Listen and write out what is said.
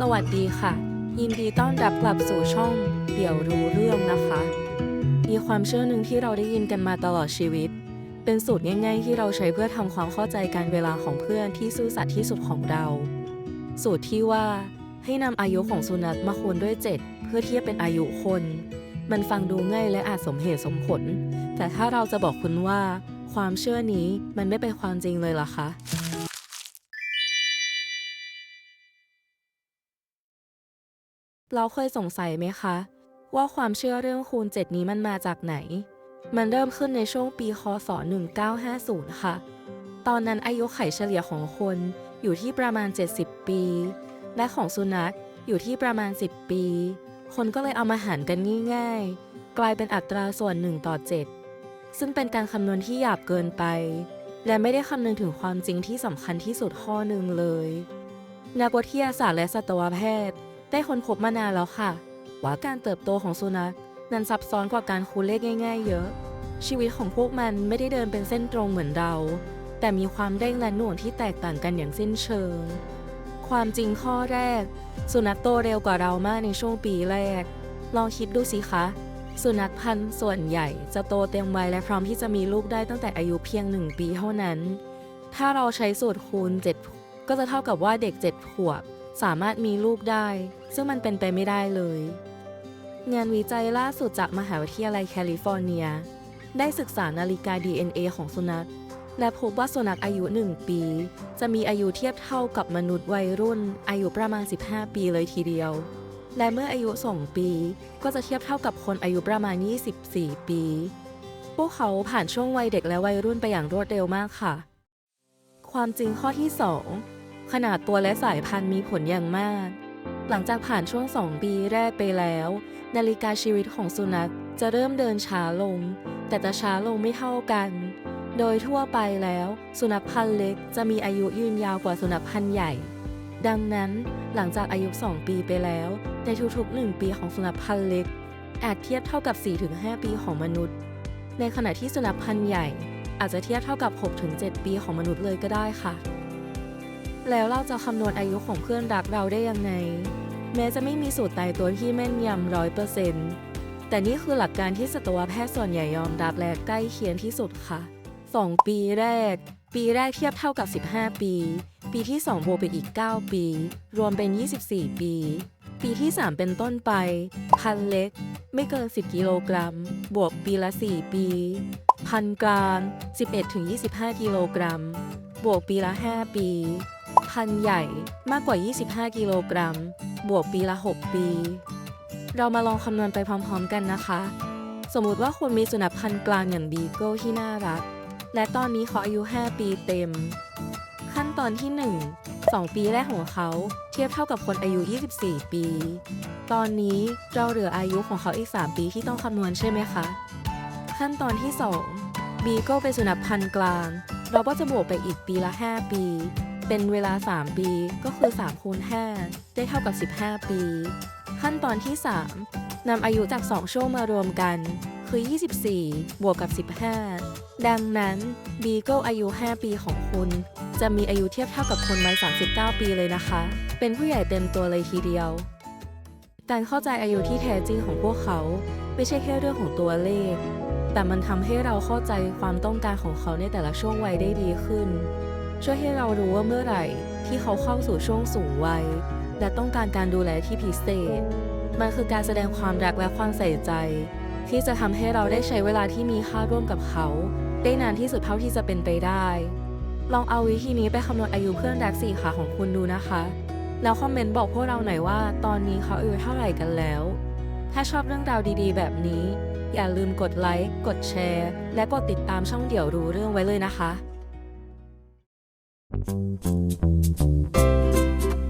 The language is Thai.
สวัสดีค่ะ ยินดีต้อนรับกลับสู่ช่อง เดี๋ยวรู้เรื่องนะคะ มีความเชื่อหนึ่งที่เราได้ยินกันมาตลอดชีวิต เป็นสูตรง่ายๆที่เราใช้เพื่อทำความเข้าใจการเวลาของเพื่อนที่ซื่อสัตย์ที่สุดของเรา สูตรที่ว่าให้นำอายุของสุนัขมาคูณด้วย 7 เพื่อเทียบเป็นอายุคน มันฟังดูง่ายและอาจสมเหตุสมผล แต่ถ้าเราจะบอกคุณว่า ความเชื่อนี้มันไม่เป็นความจริงเลยล่ะคะ เราเคยสงสัยไหมคะ ว่าความเชื่อเรื่องคูณ 7 นี้มันมาจากไหน มันเริ่มขึ้นในช่วงปีคศ 1950 ค่ะ ตอนนั้นอายุไขเฉลี่ยของคนอยู่ที่ประมาณ 70 ปี และของสุนัขอยู่ที่ประมาณ 10 ปี คนก็เลยเอามาหารกันง่ายๆ กลายเป็นอัตราส่วน 1 ต่อ 7 ซึ่งเป็นการคำนวณที่หยาบเกินไป และไม่ได้คำนึงถึงความจริงที่สำคัญที่สุดข้อหนึ่งเลย นักวิทยาศาสตร์และสัตวแพทย์ ได้ค้นพบมานานแล้วค่ะ ว่าการเติบโตของสุนัขนั้นซับซ้อนกว่าการคูณเลขง่าย ๆ เยอะ ชีวิตของพวกมันไม่ได้เดินเป็นเส้นตรงเหมือนเรา แต่มีความเร่งและหน่วงที่แตกต่างกันอย่างสิ้นเชิง ความจริงข้อแรก สุนัขโตเร็วกว่าเรามากในช่วงปีแรก ลองคิดดูสิคะ สุนัขพันธุ์ส่วนใหญ่จะโตเต็มวัยและพร้อมที่จะมีลูกได้ตั้งแต่อายุเพียงหนึ่งปีเท่านั้น ถ้าเราใช้สูตรคูณ 7 ก็จะเท่ากับว่าเด็ก 7 ขวบ สามารถมีลูกได้ ซึ่งมันเป็นไปไม่ได้เลย งานวิจัยล่าสุดจากมหาวิทยาลัยแคลิฟอร์เนีย ได้ศึกษานาฬิกา DNA ของสุนัข และพบว่าสุนัขอายุ 1 ปี จะมีอายุเทียบเท่ากับมนุษย์วัยรุ่น อายุประมาณ 15 ปีเลยทีเดียว และเมื่ออายุ 2 ปี ก็จะเทียบเท่ากับคนอายุประมาณ 24 ปี พวกเขาผ่านช่วงวัยเด็กและวัยรุ่นไปอย่างรวดเร็วมากค่ะ ความจริงข้อที่ 2 ขนาดตัวและสายพันธุ์มีผลอย่างมาก หลังจากผ่านช่วง2ปีแรกไปแล้ว นาฬิกาชีวิตของสุนัขจะเริ่มเดินช้าลง แต่จะช้าลงไม่เท่ากัน โดยทั่วไปแล้ว สุนัขพันธุ์เล็กจะมีอายุยืนยาวกว่าสุนัขพันธุ์ใหญ่ ดังนั้นหลังจากอายุ 2 ปีไปแล้ว ในทุกๆ 1 ปีของสุนัขพันธุ์เล็ก อาจเทียบเท่ากับ 4-5 ปีของมนุษย์ ในขณะที่สุนัขพันธุ์ใหญ่อาจจะเทียบเท่ากับ 6-7 ปีของมนุษย์เลยก็ได้ค่ะ แล้วเราจะคำนวณอายุของเพื่อนรักเราได้ยังไง แม้จะไม่มีสูตรตายตัวที่แม่นยำร้อยเปอร์เซ็นต์แต่นี่คือหลักการที่สัตวแพทย์ส่วนใหญ่ยอมรับและใกล้เคียงที่สุดค่ะ 2 ปีแรก ปีแรกเทียบเท่ากับ 15 ปี ปีที่ 2 บวกไปอีก 9 ปี รวมเป็น 24 ปี ปีที่ 3 เป็นต้นไป พันเล็ก ไม่เกิน 10 กิโลกรัม บวกปีละ 4 ปี พันกลาง 11-25 กิโลกรัม บวกปีละ 5 ปี พันใหญ่มากกว่า 25 กิโลกรัม บวกปีละ 6 ปี เรามาลองคำนวณไปพร้อมๆกันนะคะ สมมุติว่าคุณมีสุนัขพันธุ์กลางอย่างบีเกิลที่น่ารัก และตอนนี้เขาอายุ 5 ปีเต็ม ขั้นตอนที่ 1 2 ปีแรกของเขาเทียบเท่ากับคนอายุ 24 ปี ตอนนี้เราเหลืออายุของเขาอีก 3 ปีที่ต้องคำนวณใช่ไหมคะ ขั้นตอนที่ 2 บีเกิลเป็นสุนัขพันธุ์กลาง เราก็จะบวกไปอีกปีละ 5 ปี เป็นเวลา 3 ปี ก็คือ3คูณ5ได้เท่ากับ 15 ปี ขั้นตอนที่ 3นำอายุจาก 2 ช่วงมารวมกัน คือ 24 บวกกับ 15 ดังนั้นบีเกิลอายุ 5 ปีของคุณ จะมีอายุเทียบเท่ากับคนวัย39 ปีเลยนะคะ เป็นผู้ใหญ่เต็มตัวเลยทีเดียว การเข้าใจอายุที่แท้จริงของพวกเขา ไม่ใช่แค่เรื่องของตัวเลข แต่มันทำให้เราเข้าใจความต้องการของเขาในแต่ละช่วงวัยได้ดีขึ้น ช่วยให้เรารู้ว่าเมื่อไหร่ที่เขาเข้าสู่ช่วงสูงวัย และต้องการการดูแลที่พิเศษ มันคือการแสดงความรักและความใส่ใจ ที่จะทำให้เราได้ใช้เวลาที่มีค่าร่วมกับเขา ได้นานที่สุดเท่าที่จะเป็นไปได้ ลองเอาวิธีนี้ไปคำนวณอายุเพื่อนรักสี่ขาของคุณดูนะคะ แล้วคอมเมนต์บอกพวกเราหน่อยว่า ตอนนี้เขาอายุเท่าไหร่กันแล้ว ถ้าชอบเรื่องราวดีๆ แบบนี้ อย่าลืมกดไลค์กดแชร์ และกดติดตามช่องเดี่ยวรู้เรื่องไว้เลยนะคะ Thank you.